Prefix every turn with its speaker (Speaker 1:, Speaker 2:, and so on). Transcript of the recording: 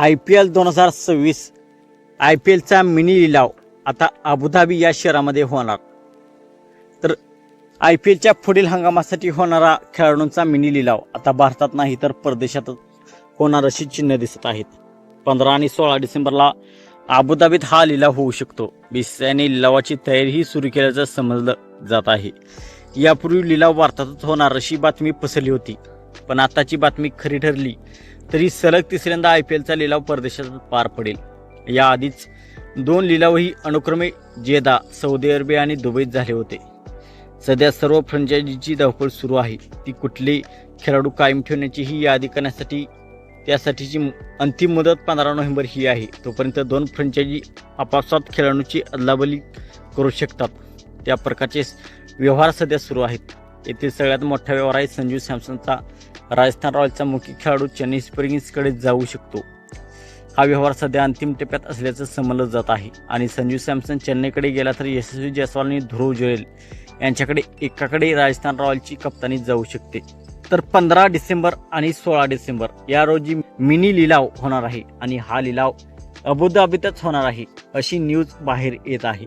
Speaker 1: I P L दोन हजार सव्वीस आय पी एलचा मिनी लिलाव आता अबुधाबी या शहरामध्ये होणार. तर आय पी एलच्या पुढील हंगामासाठी होणारा खेळाडूंचा मिनी लिलाव आता भारतात नाही तर परदेशातच होणार अशी चिन्ह दिसत आहेत. पंधरा आणि सोळा डिसेंबरला अबुधाबीत हा लिलाव होऊ शकतो. बीसीआयने लिलावाची तयारीही सुरू केल्याचं समजलं जात आहे. यापूर्वी लिलाव भारतातच होणार अशी बातमी पसरली होती. पण आताची बातमी खरी ठरली तरी सलग तिसऱ्यांदा आय पी एलचा लिलाव परदेशात पार पडेल. याआधीच दोन लिलावही अनुक्रमे जेदा सौदी अरेबिया आणि दुबईत झाले होते. सध्या सर्व फ्रँचायझीची धावपळ सुरू आहे. ती कुठले खेळाडू कायम ठेवण्याची ही यादी करण्यासाठी त्यासाठीची अंतिम मुदत पंधरा नोव्हेंबर ही आहे. तोपर्यंत दोन फ्रँचायझी आपापसात खेळाडूंची अदलाबदली करू शकतात. त्या प्रकारचे व्यवहार सध्या सुरू आहेत. येथील सगळ्यात मोठा व्यवहार आहे संजू सॅमसनचा राजस्थान रॉयल्सचा मुख्य खेळाडू चेन्नई सुपर किंग्सकडे जाऊ शकतो. हा व्यवहार सध्या अंतिम टप्प्यात असल्याचं समजलं जात आहे. आणि संजू सॅमसन चेन्नईकडे गेला तर यशस्वी जयस्वाल आणि ध्रुव जुरेल यांच्याकडे एकाकडे राजस्थान रॉयल्सची कप्तानी जाऊ शकते. तर पंधरा डिसेंबर आणि सोळा डिसेंबर या रोजी मिनी लिलाव होणार आहे. आणि हा लिलाव अबुधाबीतच होणार आहे अशी न्यूज बाहेर येत आहे.